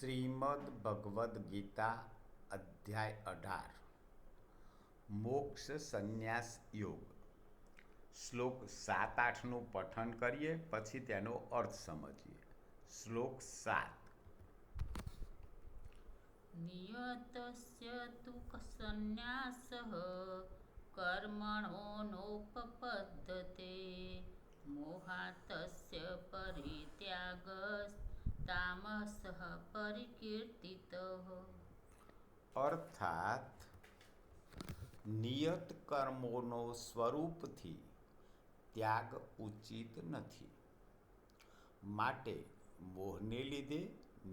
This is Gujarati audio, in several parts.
શ્રીમદ ભગવદ્ ગીતા અધ્યાય અઢાર. મોક્ષ સંન્યાસ યોગ. શ્લોક સાત આઠનું પઠન કરીએ, પછી તેનો અર્થ સમજીએ. શ્લોક સાત. નિયતસ્ય તુ સંન્યાસઃ કર્મણો નોપપદ્યતે મોહાતસ્ય પરિત્યાગસ્તામસઃ પરિકીર્તિતઃ અર્થાત નિયત કર્મોનો સ્વરૂપથી ત્યાગ ઉચિત નથી માટે મોહને લીધે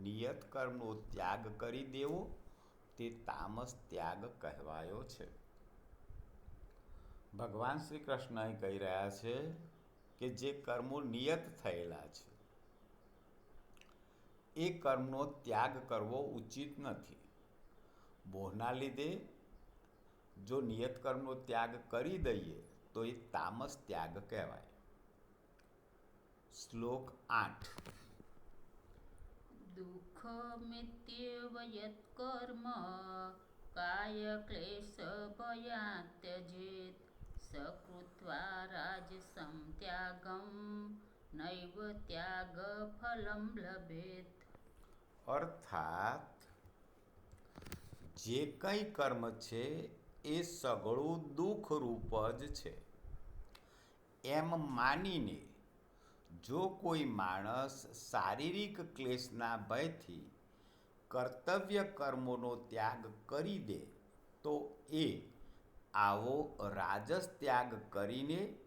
નિયત કર્મનો ત્યાગ કરી દેવો તે તામસ ત્યાગ કહેવાયો છે ભગવાન શ્રી કૃષ્ણ કહી રહ્યા છે કે જે કર્મો નિયત થયેલા છે એ કર્મનો ત્યાગ કરવો ઉચિત નથી. મોહના લીધે જો નિયત કર્મનો ત્યાગ કરી દઈએ, તો એ તામસ ત્યાગ કહેવાય. શ્લોક આઠ. દુઃખ દુઃખમિત્યવયત કર્મ, કાય ક્લેશ ભયાત્યજેત, સકૃત્વા રાજસમ ત્યાગમ નૈવ ત્યાગ ફલમ લભેત. અર્થાત જે કંઈ કર્મ છે એ સઘળું દુઃખરૂપ જ છે. એમ માનીને જો કોઈ માણસ શારીરિક ક્લેશના ભયથી કર્તવ્ય કર્મોનો ત્યાગ કરી દે, તો એ આવો રાજસ ત્યાગ કરીને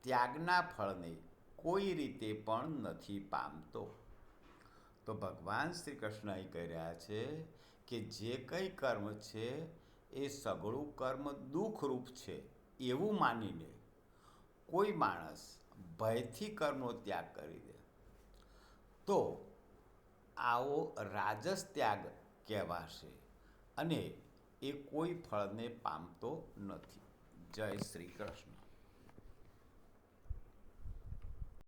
ત્યાગના ફળને કોઈ રીતે પણ નથી પામતો. તો ભગવાન શ્રી કૃષ્ણ કર્યા છે કે જે કંઈ કર્મ છે, એ સઘળું કર્મ દુઃખરૂપ છે, એવું માનીને કોઈ માણસ ભયથી કર્મનો ત્યાગ કરી દે. તો આવો રાજસ ત્યાગ કહેવાશે અને એ કોઈ ફળને પામતો નથી. જય શ્રી કૃષ્ણ.